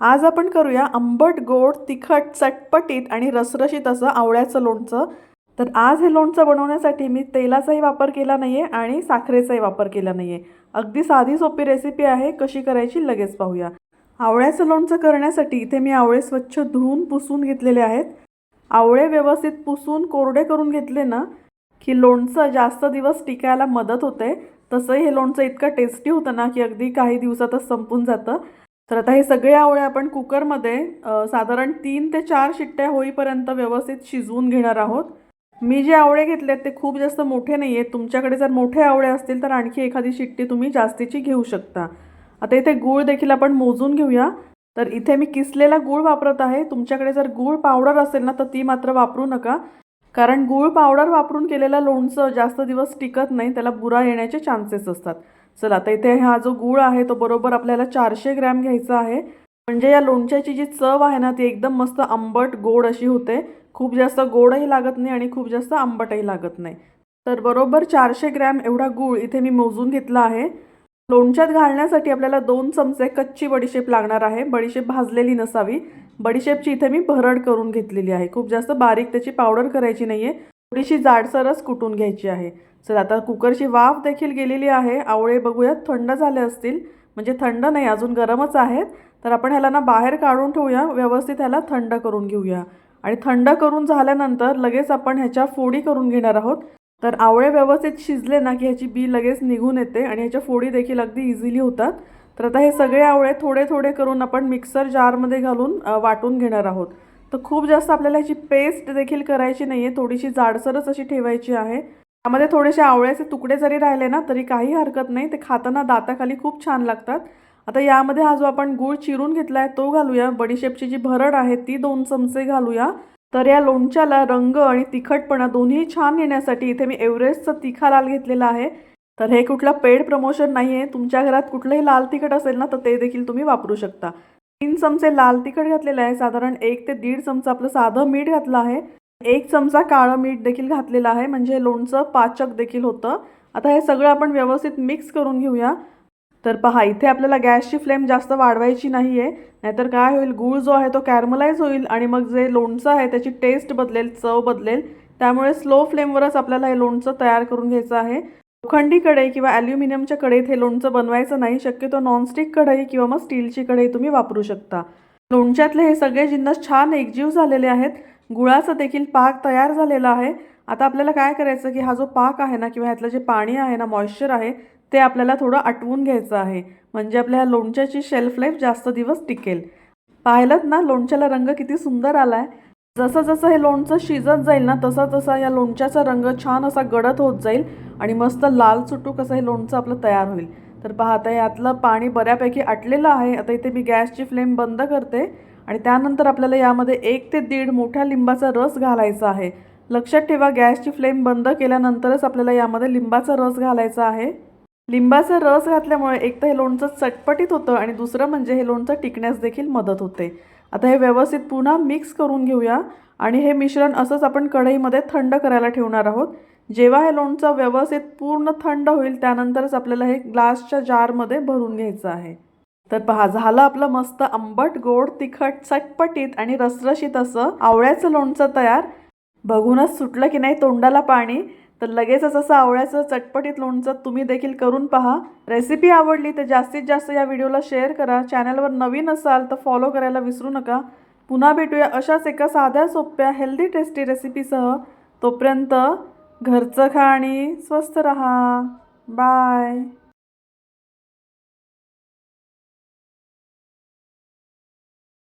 आज आपण करूया आंबट गोड तिखट चटपटीत आणि रसरशीत असं आवळ्याचं लोणचं. तर आज हे लोणचं बनवण्यासाठी मी तेलाचाही वापर केला नाही आहे आणि साखरेचाही वापर केला नाही आहे अगदी साधी सोपी रेसिपी आहे कशी करायची लगेच पाहूया. आवळ्याचं लोणचं करण्यासाठी इथे मी आवळे स्वच्छ धुवून पुसून घेतलेले आहेत. आवळे व्यवस्थित पुसून कोरडे करून घेतले ना की लोणचं जास्त दिवस टिकायला मदत होते. तसंही हे लोणचं इतकं टेस्टी होतं ना की अगदी काही दिवसातच संपून जातं. तर आता हे सगळे आवळे आपण कुकरमध्ये साधारण तीन ते चार शिट्ट्या होईपर्यंत व्यवस्थित शिजवून घेणार आहोत. मी जे आवळे घेतले आहेत ते खूप जास्त मोठे नाही आहेत. तुमच्याकडे जर मोठे आवळे असतील तर आणखी एखादी शिट्टी तुम्ही जास्तीची घेऊ शकता. आता इथे गूळ देखील आपण मोजून घेऊया. तर इथे मी किसलेला गूळ वापरत आहे. तुमच्याकडे जर गूळ पावडर असेल ना तर ती मात्र वापरू नका. कारण गूळ पावडर वापरून केलेलं लोणचं जास्त दिवस टिकत नाही त्याला बुरा येण्याचे चान्सेस असतात. चला आता इथे हा जो गूळ आहे तो बरोबर आपल्याला चारशे ग्रॅम घ्यायचा आहे. म्हणजे या लोणच्याची जी चव आहे ना ती एकदम मस्त आंबट गोड अशी होते. खूप जास्त गोडही लागत नाही आणि खूप जास्त आंबटही लागत नाही. तर बरोबर चारशे ग्रॅम एवढा गूळ इथे मी मोजून घेतला आहे. लोणच्यात घालण्यासाठी आपल्याला दोन चमचे कच्ची बडीशेप लागणार आहे. बडीशेप भाजलेली नसावी. बडीशेपची इथे मी भरड करून घेतलेली आहे. खूप जास्त बारीक त्याची पावडर करायची नाही आहे थोडीशी जाडसरच कुटून घ्यायची आहे. सर आता कुकरची वाफ देखील गेलेली आहे. आवळे बघूयात थंड झाले असतील. म्हणजे थंड नाही अजून गरमच आहेत. तर आपण ह्याला ना बाहेर काढून ठेवूया. व्यवस्थित ह्याला थंड करून घेऊया. आणि थंड करून झाल्यानंतर लगेच आपण ह्याच्या फोडी करून घेणार आहोत. तर आवळे व्यवस्थित शिजले ना की ह्याची बी लगेच निघून येते आणि ह्याच्या फोडी देखील अगदी इझिली होतात. तर आता हे सगळे आवळे थोडे थोडे करून आपण मिक्सर जारमध्ये घालून वाटून घेणार आहोत. तर खूप जास्त आपल्याला ह्याची पेस्ट देखील करायची नाही आहे थोडीशी जाडसरच अशी ठेवायची आहे. त्यामध्ये थोडेसे आवळ्याचे तुकडे जरी राहिले ना तरी काही हरकत नाही. ते खाताना दाताखाली खूप छान लागतात. आता यामध्ये हा जो आपण गूळ चिरून घेतला आहे तो घालूया. बडीशेपची जी भरड आहे ती दोन चमचे घालूया. तर या लोणच्याला रंग आणि तिखटपणा दोन्ही छान येण्यासाठी इथे मी एव्हरेस्टचा तिखा लाल घेतलेला आहे. तर हे कुठलं पेड प्रमोशन नाही आहे तुमच्या घरात कुठलंही लाल तिखट असेल ना तर ते देखील तुम्ही वापरू शकता. तीन चमचे लाल तिखट घातलेलं आहे. साधारण एक ते दीड चमचा आपलं साधं मीठ घातलं आहे. एक चमचा काळं मीठ देखील घातलेलं आहे. म्हणजे लोणचं पाचक देखील होतं. आता हे सगळं आपण व्यवस्थित मिक्स करून घेऊया. तर पहा इथे आपल्याला गॅसची फ्लेम जास्त वाढवायची नाही आहे नाहीतर काय होईल? गूळ जो आहे तो कॅरमलाइज होईल आणि मग जे लोणचं आहे त्याची टेस्ट बदलेल चव बदलेल. त्यामुळे स्लो फ्लेमवरच आपल्याला हे लोणचं तयार करून घ्यायचं आहे. लोखंडी कढई किंवा ॲल्युमिनियमच्या कढईत हे लोणचं बनवायचं नाही शक्यतो नॉनस्टिक कढई किंवा मग स्टीलची कढई तुम्ही वापरू शकता. लोणच्यातले हे सगळे जिन्नस छान एकजीव झालेले आहेत. गुळाचा देखील पाक तयार झालेला आहे. आता आपल्याला काय करायचं की हा जो पाक आहे ना किंवा ह्यातलं जे पाणी आहे ना मॉइश्चर आहे ते आपल्याला थोडं आटवून घ्यायचं आहे. म्हणजे आपल्या ह्या लोणच्याची शेल्फ लाईफ जास्त दिवस टिकेल. पाहिलं ना लोणच्याला रंग किती सुंदर आला आहे जसं जसं हे लोणचं शिजत जाईल ना तसा तसा या लोणच्याचा रंग छान असा गडद होत जाईल आणि मस्त लाल सुटूक असं हे लोणचं आपलं तयार होईल. तर पहा आता यातलं पाणी बऱ्यापैकी आटलेलं आहे. आता इथे मी गॅसची फ्लेम बंद करते आणि त्यानंतर आपल्याला यामध्ये एक ते दीड मोठ्या लिंबाचा रस घालायचा आहे. लक्षात ठेवा गॅसची फ्लेम बंद केल्यानंतरच आपल्याला यामध्ये लिंबाचा रस घालायचा आहे. लिंबाचा रस घातल्यामुळे एक तर हे लोणचं चटपटीत होतं आणि दुसरं म्हणजे हे लोणचं टिकण्यास देखील मदत होते. आता हे व्यवस्थित पुन्हा मिक्स करून घेऊया. आणि हे मिश्रण असंच आपण कढईमध्ये थंड करायला ठेवणार आहोत. जेव्हा हे लोणचं व्यवस्थित पूर्ण थंड होईल त्यानंतरच आपल्याला हे ग्लासच्या जारमध्ये भरून घ्यायचं आहे. तर पहा झालं आपलं मस्त आंबट गोड तिखट चटपटीत आणि रसरशीत असं आवळ्याचं लोणचं तयार. बघूनच सुटलं की नाही तोंडाला पाणी. तर लगेचच असं आवळ्याचं चटपटीत लोणचं तुम्ही देखील करून पहा. रेसिपी आवडली तर जास्तीत जास्त या व्हिडिओला शेअर करा. चॅनलवर नवीन असाल तर फॉलो करायला विसरू नका. पुन्हा भेटूया अशाच एका साध्या सोप्या हेल्दी टेस्टी रेसिपीसह तोपर्यंत घरचं खा आणि स्वस्त रहा. बाय